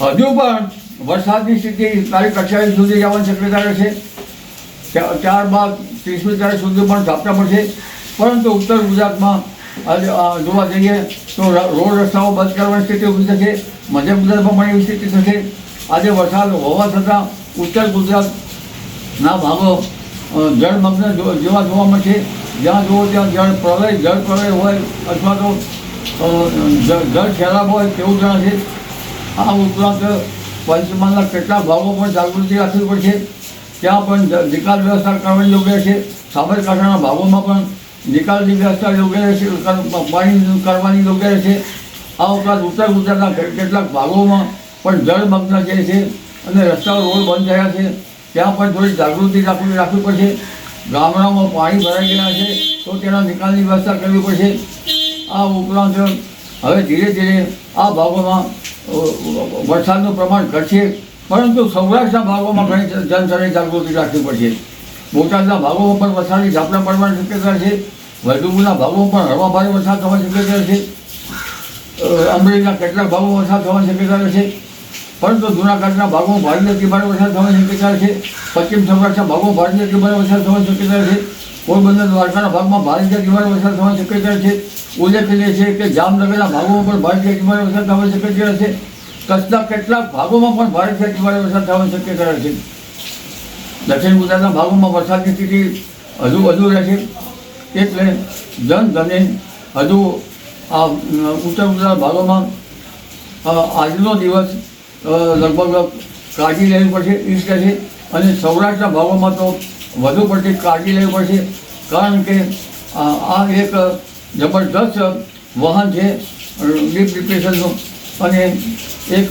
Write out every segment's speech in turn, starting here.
હજુ પણ વરસાદની સ્થિતિ તારીખ અઠ્યાવીસ સુધી જવાની શક્યતા રહેશે. ત્યાર- ત્યારબાદ ત્રીસમી તારીખ સુધી પણ ઝાપટા પડશે. પરંતુ ઉત્તર ગુજરાતમાં જોવા જઈએ તો રોડ રસ્તાઓ બંધ કરવાની સ્થિતિ ઊભી થશે. મધ્ય ગુજરાતમાં પણ એવી સ્થિતિ થશે. આજે વરસાદ હોવા છતાં ઉત્તર ગુજરાતના ભાગો જળમગ્ન જેવા જોવા મળશે. જ્યાં જુઓ ત્યાં જળ પ્રલય જળ પ્રલય હોય અથવા તો જળ સૈલાબ હોય તેવું જણાશે આ ઉપરાંત પંચમહાલના કેટલાક ભાગો પણ જાગૃતિ રાખવી પડશે, ત્યાં પણ નિકાલ વ્યવસ્થા કરવાની યોગ્ય છે. સાબરકાંઠાના ભાગોમાં પણ નિકાલની વ્યવસ્થા યોગ્ય રહેશે પાણી કરવાની યોગ્ય રહેશે. આ ઉપરાંત ઉત્તર ગુજરાતના કેટલાક ભાગોમાં પણ જળમગ્ન જે છે અને રસ્તાઓ રોડ બંધ થયા છે. ત્યાં પણ થોડી જાગૃતિ રાખવી રાખવી પડશે. ગામડાઓમાં પાણી ભરાઈ ગયા છે, તો તેના નિકાલની વ્યવસ્થા કરવી પડશે. આ ઉપરાંત હવે ધીરે ધીરે આ ભાગોમાં વરસાદનું પ્રમાણ ઘટશે, પરંતુ સૌરાષ્ટ્રના ભાગોમાં ઘણી જનસરે જાગૃતિ રાખવી પડશે. બોટાદના ભાગોમાં પણ વરસાદની ઝાપટા પડવાની શક્યતા છે. વલભીપુરના ભાગોમાં પણ હળવા ભારે વરસાદ થવાની શક્યતા છે. અમરેલીના કેટલાક ભાગો વરસાદ થવાની શક્યતા છે પરંતુ જૂનાગઢના ભાગોમાં ભારે ભારે વરસાદ થવાની શક્યતા છે. પશ્ચિમ સૌરાષ્ટ્રના ભાગોમાં ભારે ભારે વરસાદ થવાની શક્યતા છે. પોરબંદર દ્વારકાના ભાગમાં ભારતીય ભારે વરસાદ થવાની શક્યતા છે. ઉલ્લેખનીય છે કે જામનગરના ભાગોમાં પણ ભારતીય ભારે વરસાદ થવાની શક્યતા છે. કચ્છના કેટલાક ભાગોમાં પણ ભારતીય ભારે વરસાદ થવાની શક્યતા છે. દક્ષિણ ગુજરાતના ભાગોમાં વરસાદની સ્થિતિ હજુ વધુ રહેશે એટલે જનધને હજુ આ ઉત્તર ગુજરાત ભાગોમાં આજનો દિવસ લગભગ કાળજી લેવી પડશે ઈસ્ટ છે. અને સૌરાષ્ટ્રના ભાગોમાં તો વધુ પડતી કાળજી લેવી પડશે. કારણ કે, આ એક જબરદસ્ત વાહન છે, ડીપ ડિપ્રેશનનું. અને એક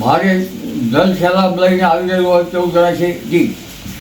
ભારે જલ સૈલાબ લઈને આવી રહ્યું હોય તેવું જણાય છે. જી.